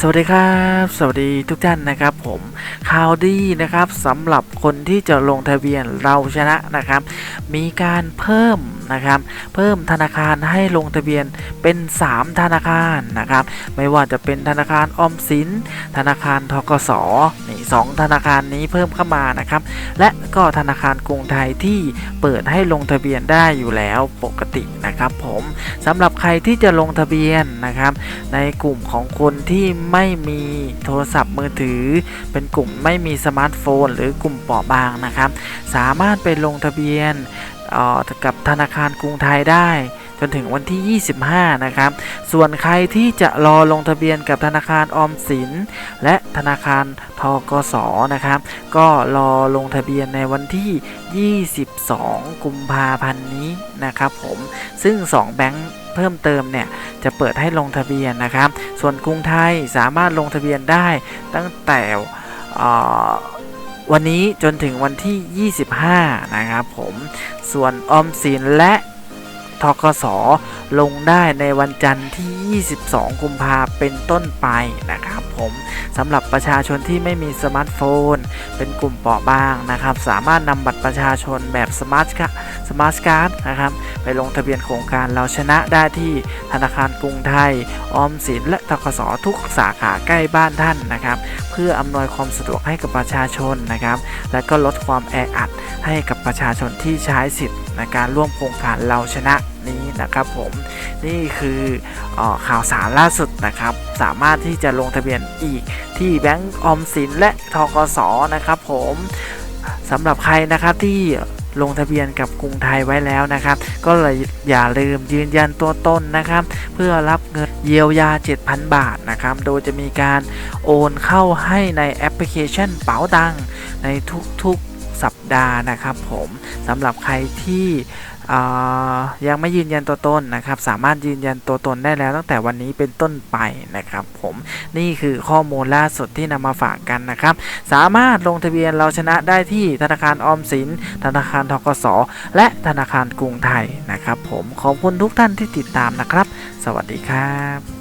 สวัสดีครับ สวัสดีทุกท่านนะครับผมข่าวดีนะครับสำหรับคนที่จะลงทะเบียนเราชนะนะครับ มีการเพิ่ม นะครับ เพิ่มธนาคารให้ลงทะเบียนเป็น 3 ธนาคารนะครับ ไม่ว่าจะเป็นธนาคารออมสิน ธนาคารทกสนี่สองธนาคารนี้เพิ่มเข้ามานะครับ และก็ธนาคารกรุงไทยที่เปิดให้ลงทะเบียนได้อยู่แล้วปกตินะครับ ผมสำหรับใครที่จะลงทะเบียนนะครับ ในกลุ่มของคนที่ไม่มีโทรศัพท์มือถือ เป็นกลุ่มไม่มีสมาร์ทโฟน หรือกลุ่มเปราะบางนะครับ สามารถไปลงทะเบียน กับธนาคารกรุงไทยได้ จนถึงวันที่ 25 นะครับ ส่วนใครที่จะรอลงทะเบียนกับธนาคารออมสิน และธนาคารทกสนะครับ ก็รอลงทะเบียนในวันที่ 22 กุมภาพันธ์นี้นะครับผม ซึ่ง 2 แบงค์เพิ่มเติมเนี่ยจะเปิดให้ลงทะเบียนนะครับ ส่วนกรุงไทยสามารถลงทะเบียนได้ตั้งแต่ วันนี้จนถึงวันที่ 25 นะครับผม ส่วนออมสินและทกสลงได้ในวันจันทร์ที่ 22 กุมภาเป็นต้นไปนะครับผมสำหรับประชาชนที่ไม่มีสมาร์ทโฟน เป็นกลุ่มเปราะบางนะครับ สามารถนำบัตรประชาชนแบบสมาร์ท สมาร์ทการ์ดนะครับ ไปลงทะเบียนโครงการเราชนะได้ที่ธนาคารกรุงไทย ออมสิน และทกสทุกสาขาใกล้บ้านท่านนะครับ เพื่ออำนวยความสะดวกให้กับประชาชนนะครับ และก็ลดความแออัดให้กับประชาชนที่ใช้สิทธิ์ในการร่วมโครงการเราชนะนี้นะครับผมนี่คือเออข่าวสารล่าสุดนะครับ สามารถที่จะลงทะเบียนอีกที่แบงก์ออมสินและทกสนะครับผมสำหรับใครนะครับที่ ลงทะเบียนกับกรุงไทยไว้แล้วนะครับ ก็เลยอย่าลืมยืนยันตัวตนนะครับ เพื่อรับเงินเยียวยา 7,000 บาทนะครับ โดยจะมีการโอนเข้าให้ในแอปพลิเคชันเป๋าตังในทุกๆ สัปดาห์นะครับผมสำหรับใครที่ยังไม่ยืนยันตัวตนนะครับ สามารถยืนยันตัวตนได้แล้วตั้งแต่วันนี้เป็นต้นไปนะครับ ผมนี่คือข้อมูลล่าสุดที่นำมาฝากกันนะครับ สามารถลงทะเบียนเราชนะได้ที่ธนาคารออมสิน ธนาคารทกสและธนาคารกรุงไทยนะครับ ผมขอบคุณทุกท่านที่ติดตามนะครับ สวัสดีครับ